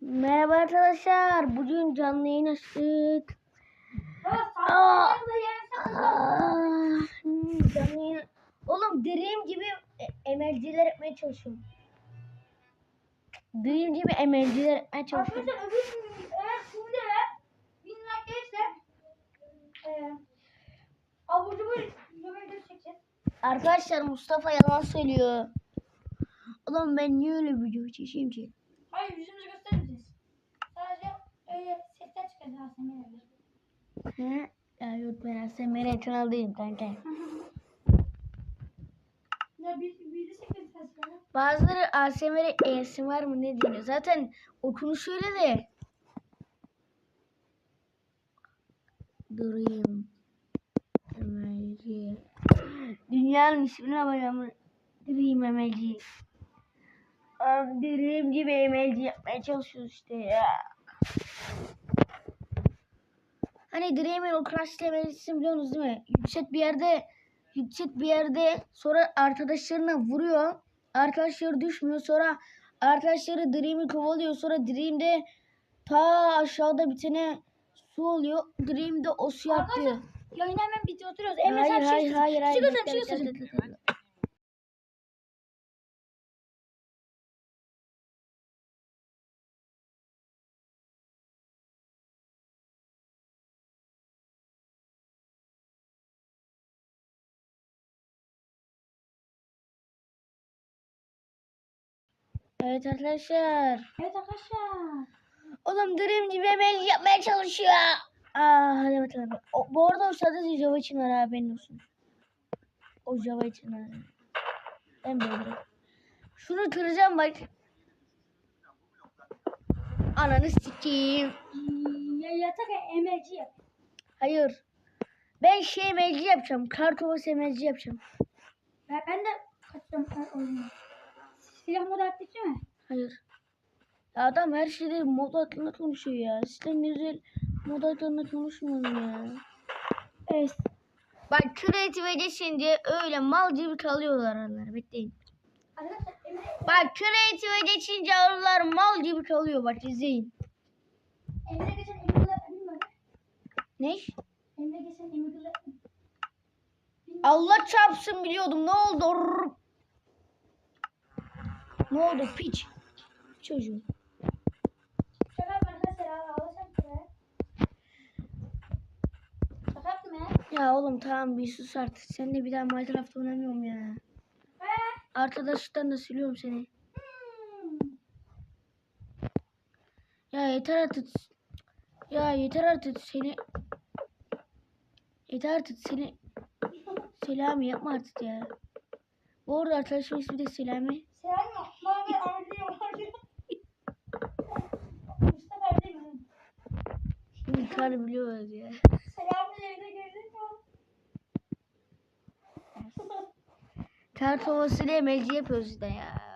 Merhaba arkadaşlar. Bugün canlı yayın açtık. Aa. Aa, canlı yayın. Oğlum Dream gibi e- emelciler etmeye çalışıyorum. Dream gibi emelciler etmeye çalışıyorum. Arkadaşlar öbür eğer bin like gelirse çekeceğiz. Arkadaşlar Mustafa yalan söylüyor. Oğlum ben niye öyle video çekeyim ki? Hayır yüzümüzü göstermeyeceğiz. Sadece öyle sesler çıkacağız ASMR'ler. He? Ya yok ben ASMR kanal değilim kanka. Ya bir bir de sesleri. Bazıları ASMR ASMR mı ne diyor? Zaten okunuş öyle de. Dream. Emelci. Dünyanın ismine bakıyorum. Dream Emelci. Dream gibi emelci yapmaya çalışıyoruz işte ya. Hani Dream'in o crash emelcisini biliyorsunuz değil mi? Yüksek bir yerde yüksek bir yerde sonra arkadaşlarına vuruyor. Arkadaşları düşmüyor. Sonra arkadaşları Dream'i kovalıyor. Sonra Dream'de ta aşağıda bir tane su oluyor. Dream'de o su yapıyor. Yayını hemen bitiyor oturuyoruz. Hayır Emre sen hayır hayır. hayır. Göster, bir şey Bekle, göster. bekle, bekle, bekle. Evet arkadaşlar. Evet arkadaşlar. Oğlum Dream gibi emel yapmaya çalışıyor. Aa hadi bakalım. O, bu arada o sadece Java için var haberin olsun. O Java için var. Ben böyle. Şunu kıracağım bak. Ananı sikeyim. Ya yatak emelci yap. Hayır. Ben şey emelci yapacağım. Kartovas emelci yapacağım. Ben, ben de kaçacağım oyunu. Silah modu aktif değil mi? Hayır. Ya adam her şeyde mod hakkında konuşuyor ya. Sizden güzel mod hakkında konuşmuyorum ya. Evet. Bak kreative geçince öyle mal gibi kalıyorlar aralar. Bekleyin. Bak kreative geçince aralar mal gibi kalıyor. Bak izleyin. Emre geçen. Ne? Emre geçen Allah çarpsın biliyordum. Ne oldu? Ne oldu piç? Çocuğum. Arkadaşlar ya. Oğlum tamam bir sus artık. Sen de bir daha Minecraft oynamıyorum ya. Arkadaşlıktan da siliyorum seni. Hmm. Ya yeter artık. Ya yeter artık seni. Yeter artık seni. Selami yapma artık ya. Bu arada arkadaşım ismi de Selami. Selam yok. Mavi arıyor arıyor. Mustafa evde mi? Kar biliyoruz ya. Selamın evde gördün mü? Kar tovasıyla emelci yapıyoruz işte ya.